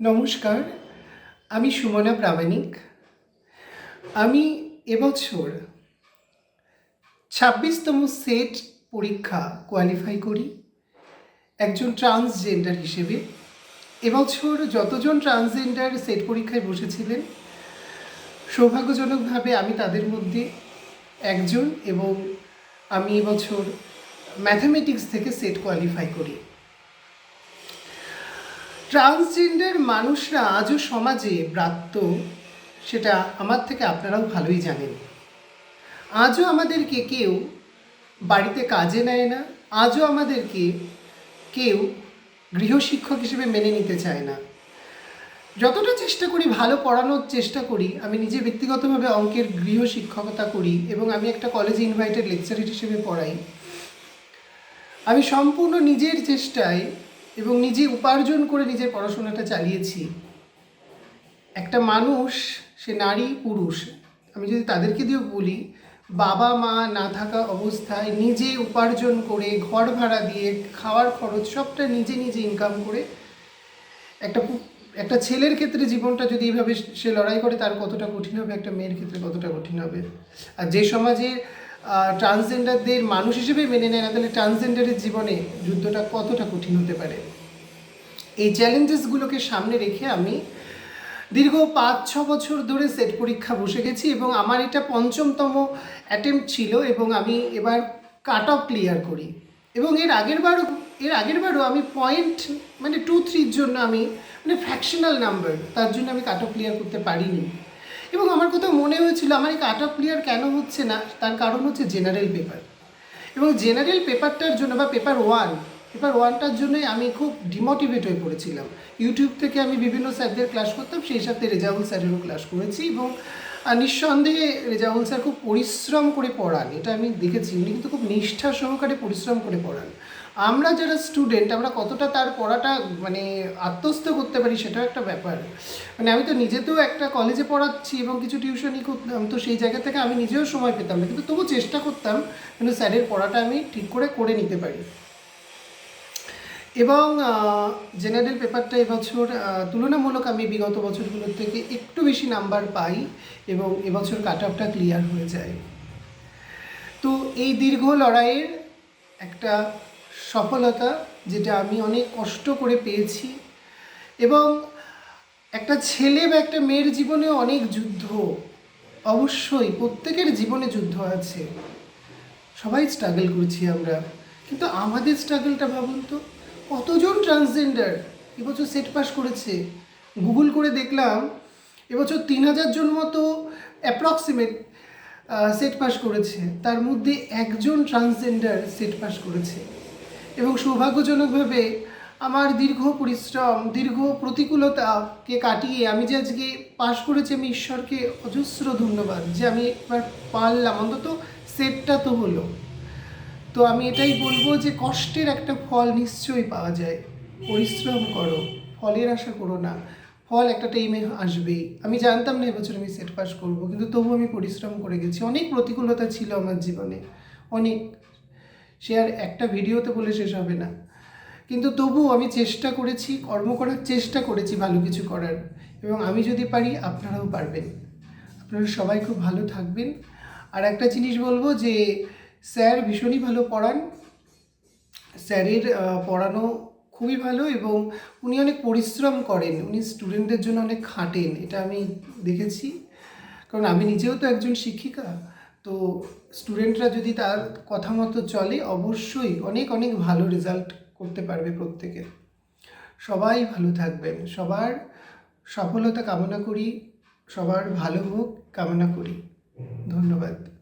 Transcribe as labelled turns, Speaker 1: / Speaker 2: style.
Speaker 1: নমস্কার, আমি সুমনা প্রামাণিক। আমি এবছর ছাব্বিশতম সেট পরীক্ষা কোয়ালিফাই করি একজন ট্রান্সজেন্ডার হিসেবে। এবছর যতজন ট্রান্সজেন্ডার সেট পরীক্ষায় বসেছিলেন, সৌভাগ্যজনকভাবে আমি তাদের মধ্যে একজন এবং আমি এবছর ম্যাথামেটিক্স থেকে সেট কোয়ালিফাই করি। ট্রান্সজেন্ডার মানুষরা আজও সমাজে ব্রাত্য, সেটা আমার থেকে আপনারাও ভালোই জানেন। আজও আমাদেরকে কেউ বাড়িতে কাজে নেয় না, আজও আমাদেরকে কেউ গৃহশিক্ষক হিসেবে মেনে নিতে চায় না। যতটা চেষ্টা করি ভালো পড়ানোর চেষ্টা করি, আমি নিজে ব্যক্তিগতভাবে অঙ্কের গৃহ শিক্ষকতা করি এবং আমি একটা কলেজে ইনভাইটেড লেকচারার হিসেবে পড়াই। আমি সম্পূর্ণ নিজের চেষ্টায় এবং নিজে উপার্জন করে নিজের পড়াশোনাটা চালিয়েছি। একটা মানুষ, সে নারী, পুরুষ। আমি যদি তাদেরকে দিয়েও বলি, বাবা, মা না থাকা অবস্থায় নিজে উপার্জন করে ঘর ভাড়া দিয়ে খাওয়ার খরচ সবটা নিজে নিজে ইনকাম করে, একটা একটা ছেলের ক্ষেত্রে জীবনটা যদি এইভাবে সে লড়াই করে, তার কতটা কঠিন হবে? একটা মেয়ের ক্ষেত্রে কতটা কঠিন হবে? আর যে সমাজে ট্রান্সজেন্ডারদের মানুষ হিসেবে মেনে নেয় না, তাহলে ট্রান্সজেন্ডারের জীবনে যুদ্ধটা কতটা কঠিন হতে পারে? এই চ্যালেঞ্জেসগুলোকে সামনে রেখে আমি দীর্ঘ পাঁচ, ছ বছর ধরে সেট পরীক্ষা বসে গেছি এবং আমার এটা পঞ্চমতম অ্যাটেম্প ছিল এবং আমি এবার কাট অফ ক্লিয়ার করি। এবং এর আগের বারও, এর আগের বারও আমি পয়েন্ট মানে টু থ্রির জন্য আমি মানে ফ্র্যাকশনাল নাম্বার তার জন্য আমি কাট অফ ক্লিয়ার করতে পারিনি। মনে হয়েছিল, আমার এই কাট ক্লিয়ার কেন হচ্ছে না? তার কারণ হচ্ছে জেনারেল পেপার এবং জেনারেল পেপারটার জন্য বা পেপার ওয়ান পেপার ওয়ানটার জন্যই আমি খুব ডিমোটিভেট হয়ে পড়েছিলাম। ইউটিউব থেকে আমি বিভিন্ন স্যারদের ক্লাস করতাম, সেই সাথে রেজাউল স্যারেরও ক্লাস করেছি এবং নিঃসন্দেহে রেজাউল স্যার খুব পরিশ্রম করে পড়ান, এটা আমি দেখেছি। উনি কিন্তু খুব নিষ্ঠা সহকারে পরিশ্রম করে পড়ান। আমরা যারা স্টুডেন্ট আমরা কতটা তার পড়াটা মানে আত্মস্থ করতে পারি সেটাও একটা ব্যাপার। মানে আমি তো নিজে তো একটা কলেজে পড়াচ্ছি এবং কিছু টিউশনই করতাম, তো সেই জায়গা থেকে আমি নিজেও সময় পেতাম না। কিন্তু তবু চেষ্টা করতাম কিন্তু স্যারের পড়াটা আমি ঠিক করে করে নিতে পারি। এবং জেনারেল পেপারটা এবছর তুলনামূলক আমি বিগত বছরগুলোর থেকে একটু বেশি নাম্বার পাই এবং এবছর কাট অফটা ক্লিয়ার হয়ে যায়। তো এই দীর্ঘ লড়াইয়ের একটা সফলতা যেটা আমি অনেক কষ্ট করে পেয়েছি। এবং একটা ছেলে বা একটা মেয়ের জীবনে অনেক যুদ্ধ, অবশ্যই প্রত্যেকের জীবনে যুদ্ধ আছে। সবাই স্ট্রাগল করছি আমরা। কিন্তু আমাদের স্ট্রাগলটা ভাবুন তো, কতজন ট্রান্সজেন্ডার এবছর সেট পাস করেছে? গুগল করে দেখলাম, এবছর তিন হাজার জন মতো অ্যাপ্রক্সিমেট সেট পাস করেছে। তার মধ্যে একজন ট্রান্সজেন্ডার সেট পাস করেছে। এবং সৌভাগ্যজনকভাবে আমার দীর্ঘ পরিশ্রম, দীর্ঘ প্রতিকূলতাকে কাটিয়ে আমি যে আজকে পাশ করেছি আমি ঈশ্বরকে অজস্র ধন্যবাদ যে আমি একবার পারলাম। অন্তত সেটটা তো হলো। তো আমি এটাই বলব যে কষ্টের একটা ফল নিশ্চয়ই পাওয়া যায়। পরিশ্রম করো, ফলের আশা করো না। ফল একটা টাইমে আসবেই। আমি জানতাম না এবছর আমি সেট পাস করব, কিন্তু তবু আমি পরিশ্রম করে গেছি। অনেক প্রতিকূলতা ছিল আমার জীবনে। অনেক। সে আর একটা ভিডিওতে বলে শেষ হবে না। কিন্তু তবু আমি চেষ্টা করেছি, কর্ম করার চেষ্টা করেছি ভালো কিছু করার। এবং আমি যদি পারি, আপনারাও পারবেন। আপনারা সবাই খুব ভালো থাকবেন। আর একটা জিনিস বলব যে, স্যার ভীষণই ভালো পড়ান। স্যারের পড়ানো খুবই ভালো এবং উনি অনেক পরিশ্রম করেন। উনি স্টুডেন্টদের জন্য অনেক খাটেন, এটা আমি দেখেছি। কারণ আমি নিজেও তো একজন শিক্ষিকা। তো স্টুডেন্টরা যদি তার কথা মতো চলে, অবশ্যই অনেক অনেক ভালো রেজাল্ট করতে পারবে প্রত্যেকে। সবাই ভালো থাকবেন। সবার সফলতা কামনা করি। সবার ভালো হোক, কামনা করি। ধন্যবাদ।